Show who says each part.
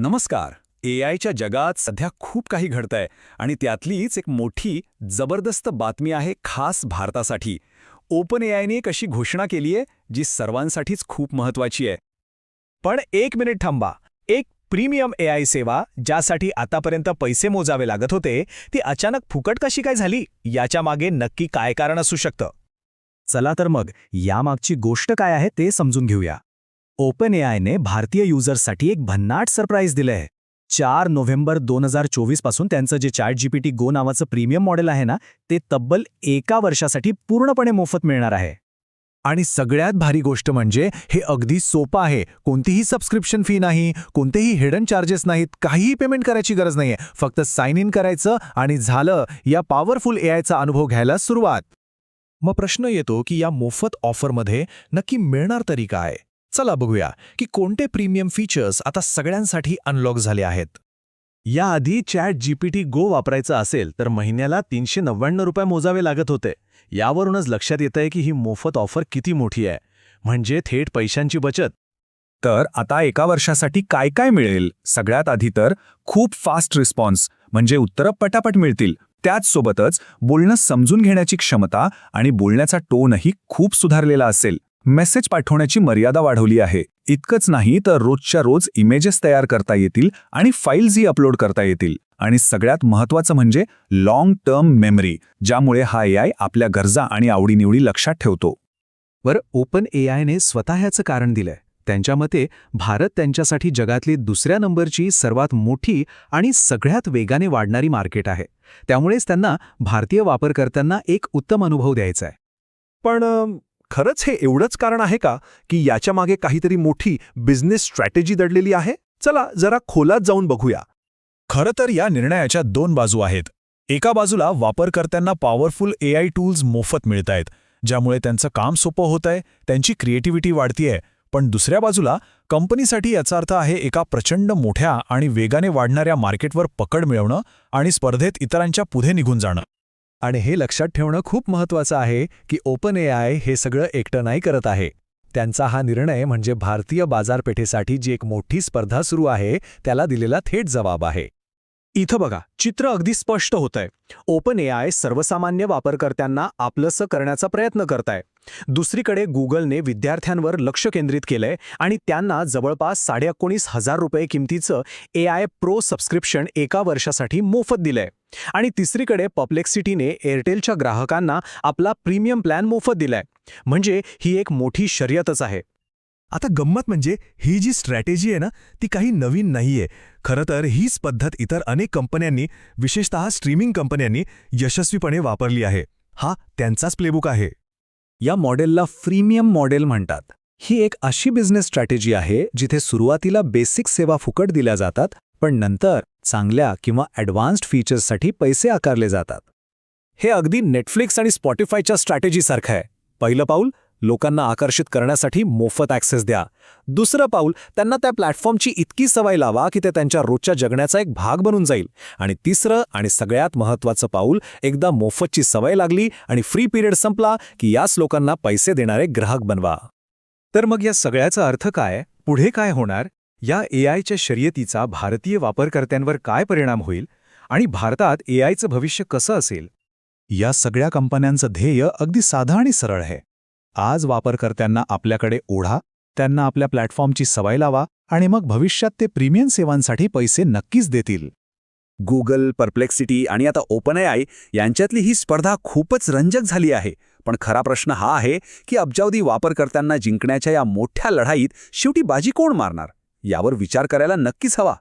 Speaker 1: नमस्कार. ए आयच्या जगात सध्या खूप काही घडतंय आणि त्यातलीच एक मोठी जबरदस्त बातमी आहे खास भारतासाठी. ओपन ए आयने एक अशी घोषणा केली आहे जी सर्वांसाठीच खूप महत्वाची आहे.
Speaker 2: पण एक मिनिट थांबा. एक प्रीमियम ए आय सेवा ज्यासाठी आतापर्यंत पैसे मोजावे लागत होते ती अचानक फुकट कशी काय झाली? याच्या मागे नक्की काय कारण असू शकतं? चला तर मग यामागची गोष्ट काय आहे ते समजून घेऊया. ओपन ए आयने भारतीय युजर्ससाठी एक भन्नाट सरप्राईज दिलंय. चार नोव्हेंबर दोन हजार चोवीसपासून त्यांचं जे चॅट जीपीटी गो नावाचं प्रीमियम मॉडेल आहे ना ते तब्बल एका वर्षासाठी पूर्णपणे मोफत मिळणार आहे. आणि सगळ्यात भारी गोष्ट म्हणजे हे अगदी सोपं आहे. कोणतीही सबस्क्रिप्शन फी नाही कोणतेही हिडन चार्जेस नाहीत काहीही पेमेंट करायची गरज नाहीये. फक्त साइन इन करायचं आणि झालं या पॉवरफुल ए अनुभव घ्यायला सुरुवात. मग प्रश्न येतो की या मोफत ऑफरमध्ये नक्की मिळणार तरी काय? चला बघूया की कोणते प्रीमियम फीचर्स आता सगळ्यांसाठी अनलॉक झाले आहेत. याआधी चॅट जीपीटी गो वापरायचं असेल तर महिन्याला तीनशे नव्याण्णव रुपये मोजावे लागत होते. यावरूनच लक्षात येतंय की ही मोफत ऑफर किती मोठी आहे. म्हणजे थेट पैशांची बचत.
Speaker 1: तर आता एका वर्षासाठी काय काय मिळेल? सगळ्यात आधी तर खूप फास्ट रिस्पॉन्स म्हणजे उत्तरं पटापट मिळतील. त्याचसोबतच बोलणं समजून घेण्याची क्षमता आणि बोलण्याचा टोनही खूप सुधारलेला असेल. मेसेज पाठवण्याची मर्यादा वाढवली आहे. इतकंच नाही तर रोजच्या रोज इमेजेस तयार करता येतील आणि फाईल्सही अपलोड करता येतील. आणि सगळ्यात महत्त्वाचं म्हणजे लाँग टर्म मेमरी ज्यामुळे हा ए आय आपल्या गरजा आणि आवडीनिवडी लक्षात ठेवतो.
Speaker 2: वर ओपन ए आयने स्वतः ह्याचं कारण दिलंय. त्यांच्या मते भारत त्यांच्यासाठी जगातली दुसऱ्या नंबरची सर्वात मोठी आणि सगळ्यात वेगाने वाढणारी मार्केट आहे. त्यामुळेच त्यांना भारतीय वापरकर्त्यांना एक उत्तम अनुभव द्यायचा आहे.
Speaker 3: पण खरंच हे एवढंच कारण आहे का की याच्या मागे काहीतरी मोठी बिझनेस स्ट्रॅटेजी दडलेली आहे? चला जरा खोलात जाऊन बघूया.
Speaker 4: खरं तर या निर्णयाच्या दोन बाजू आहेत. एका बाजूला वापरकर्त्यांना पॉवरफुल ए आय टूल्स मोफत मिळतायत ज्यामुळे त्यांचं काम सोपं होतंय त्यांची क्रिएटिव्हिटी वाढतीये. पण दुसऱ्या बाजूला कंपनीसाठी याचा अर्थ आहे एका प्रचंड मोठ्या आणि वेगाने वाढणाऱ्या मार्केटवर पकड मिळवणं आणि स्पर्धेत इतरांच्या पुढे निघून जाणं.
Speaker 2: आणि हे लक्षात ठेवणं खूप महत्त्वाचं आहे की ओपन ए आय हे सगळं एकटं नाही करत आहे. त्यांचा हा निर्णय म्हणजे भारतीय बाजारपेठेसाठी जी एक मोठी स्पर्धा सुरू आहे त्याला दिलेला थेट जबाब आहे. इथं बघा चित्र अगदी स्पष्ट होतंय. ओपन ए आय सर्वसामान्य वापरकर्त्यांना आपलंसं करण्याचा प्रयत्न करताय. दुसरीकडे गुगलने विद्यार्थ्यांवर लक्ष केंद्रित केलंय आणि त्यांना जवळपास साडे एकोणीस हजार रुपये किमतीचं ए आय प्रो सबस्क्रिप्शन एका वर्षासाठी मोफत दिलंय. आणि तिसरीकडे पॉप्लेक्सिटीने एअरटेलच्या ग्राहकांना आपला प्रीमियम प्लॅन मोफत दिलाय. म्हणजे ही एक मोठी शर्यतच आहे.
Speaker 4: आता गंमत म्हणजे ही जी स्ट्रॅटेजी आहे ना ती काही नवीन नाहीये. खरं तर हीच पद्धत इतर अनेक कंपन्यांनी विशेषतः स्ट्रीमिंग कंपन्यांनी यशस्वीपणे वापरली आहे. हा त्यांचाच प्लेबुक आहे.
Speaker 2: या मॉडेलला फ्रीमियम मॉडेल म्हणतात. ही एक अशी बिझनेस स्ट्रॅटेजी आहे जिथे सुरुवातीला बेसिक सेवा फुकट दिल्या जातात पण नंतर चांगल्या किंवा ॲडव्हान्स्ड फीचर्ससाठी पैसे आकारले जातात. हे अगदी नेटफ्लिक्स आणि स्पॉटीफायच्या स्ट्रॅटेजीसारखं आहे. पहिलं पाऊल लोकांना आकर्षित करण्यासाठी मोफत ॲक्सेस द्या. दुसरं पाऊल त्यांना त्या प्लॅटफॉर्मची इतकी सवय लावा की ते त्यांच्या रोजच्या जगण्याचा एक भाग बनून जाईल. आणि तिसरं आणि सगळ्यात महत्त्वाचं पाऊल एकदा मोफतची सवय लागली आणि फ्री पिरियड संपला की याच लोकांना पैसे देणारे ग्राहक बनवा. तर मग या सगळ्याचा अर्थ काय? पुढे काय होणार? या ए आयच्या शर्यतीचा भारतीय वापरकर्त्यांवर काय परिणाम होईल? आणि भारतात ए आयचं भविष्य कसं असेल?
Speaker 4: या सगळ्या कंपन्यांचं ध्येय अगदी साधं आणि सरळ आहे. आज वापरकर्त्यांना आपल्याकडे ओढा त्यांना आपल्या प्लॅटफॉर्मची सवय लावा आणि मग भविष्यात ते प्रीमियम सेवांसाठी पैसे नक्कीच देतील.
Speaker 1: गुगल परप्लेक्सिटी आणि आता ओपन आय यांच्यातली ही स्पर्धा खूपच रंजक झाली आहे. पण खरा प्रश्न हा आहे की अब्जावधी वापरकर्त्यांना जिंकण्याच्या या मोठ्या लढाईत शेवटी बाजी कोण मारणार? यावर विचार करायला नक्कीच हवा.